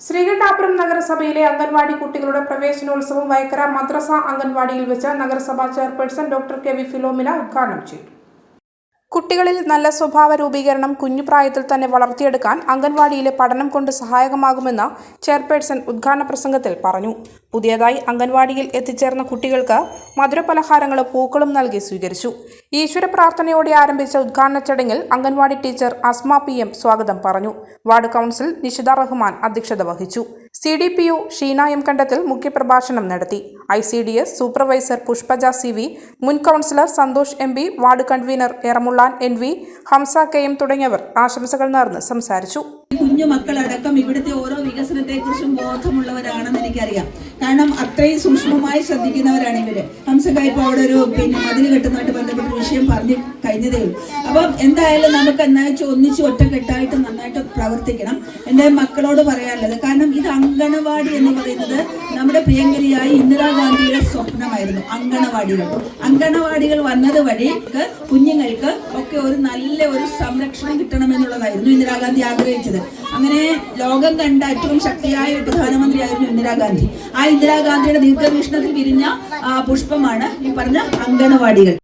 ശ്രീകണ്ഠാപുരം നഗരസഭയിലെ അംഗൻവാടി കുട്ടികളുടെ പ്രവേശനോത്സവം വയക്കര മദ്രസ അംഗൻവാടിയിൽ വെച്ച് നഗരസഭാ chairperson doctor K V Philomina ഉദ്ഘാടനം ചെയ്തു. കുട്ടികളിൽ നല്ല സ്വഭാവ രൂപീകരണം കുഞ്ഞുപ്രായത്തിൽ തന്നെ വളർത്തിയെടുക്കാൻ അംഗൻവാടിയിലെ പഠനം കൊണ്ട് സഹായകമാകുമെന്ന് ചെയർപേഴ്സൺ ഉദ്ഘാടന പ്രസംഗത്തിൽ പറഞ്ഞു. പുതിയതായി അംഗൻവാടിയിൽ എത്തിച്ചേർന്ന കുട്ടികൾക്ക് മധുരപലഹാരങ്ങളും പൂക്കളും നൽകി സ്വീകരിച്ചു. ഈശ്വര പ്രാർത്ഥനയോടെ ആരംഭിച്ച ഉദ്ഘാടന ചടങ്ങിൽ അംഗൻവാടി ടീച്ചർ അസ്മ പി സ്വാഗതം പറഞ്ഞു. വാർഡ് കൗൺസിൽ നിഷിത റഹ്മാൻ അധ്യക്ഷത വഹിച്ചു. C D P U Sheena M Kandathil മുഖ്യപ്രഭാഷണം നടത്തി. I C D S supervisor Pushpaja C V മുൻ councillor Santhosh M P ward convener Eramullan N V Hamsa K M തുടങ്ങിയവർ ആശംസകൾ നേർന്ന് സംസാരിച്ചു. കുഞ്ഞു മക്കളടക്കം ഇവിടുത്തെ ഓരോ വികസനത്തെക്കുറിച്ചും ബോധമുള്ളവരാണെന്ന് എനിക്കറിയാം. കാരണം അത്രയും സൂക്ഷ്മമായി ശ്രദ്ധിക്കുന്നവരാണ് ഇവർ. ഹംസക ഇപ്പോൾ അവിടെ ഒരു പിന്നെ മതിൽ കെട്ടുന്നതായിട്ട് ബന്ധപ്പെട്ട വിഷയം പറഞ്ഞു കഴിഞ്ഞതേ ഉള്ളൂ. അപ്പം എന്തായാലും നമുക്ക് എന്നാച്ച് ഒന്നിച്ച് ഒറ്റക്കെട്ടായിട്ട് നന്നായിട്ട് പ്രവർത്തിക്കണം. എന്റെ മക്കളോട് പറയാനുള്ളത് കാരണം ഇത് അങ്കണവാടി എന്ന് പറയുന്നത് നമ്മുടെ പ്രിയങ്കരിയായ ഇന്ദിരാഗാന്ധിയുടെ സ്വപ്നമായിരുന്നു അങ്കണവാടികൾ. അങ്കണവാടികൾ വന്നത് വഴി കുഞ്ഞുങ്ങൾക്ക് ഒക്കെ ഒരു നല്ല ഒരു സംരക്ഷണം കിട്ടണമെന്നുള്ളതായിരുന്നു ഇന്ദിരാഗാന്ധി ആഗ്രഹിച്ചത്. അങ്ങനെ ലോകം കണ്ട ഏറ്റവും ശക്തിയായ ഒരു പ്രധാനമന്ത്രിയായിരുന്നു ഇന്ദിരാഗാന്ധി ആ ഇന്ദിരാഗാന്ധിയുടെ ദീർഘവീക്ഷണത്തിൽ വിരിഞ്ഞ പുഷ്പമാണ് ഈ പറഞ്ഞ അങ്കണവാടികൾ.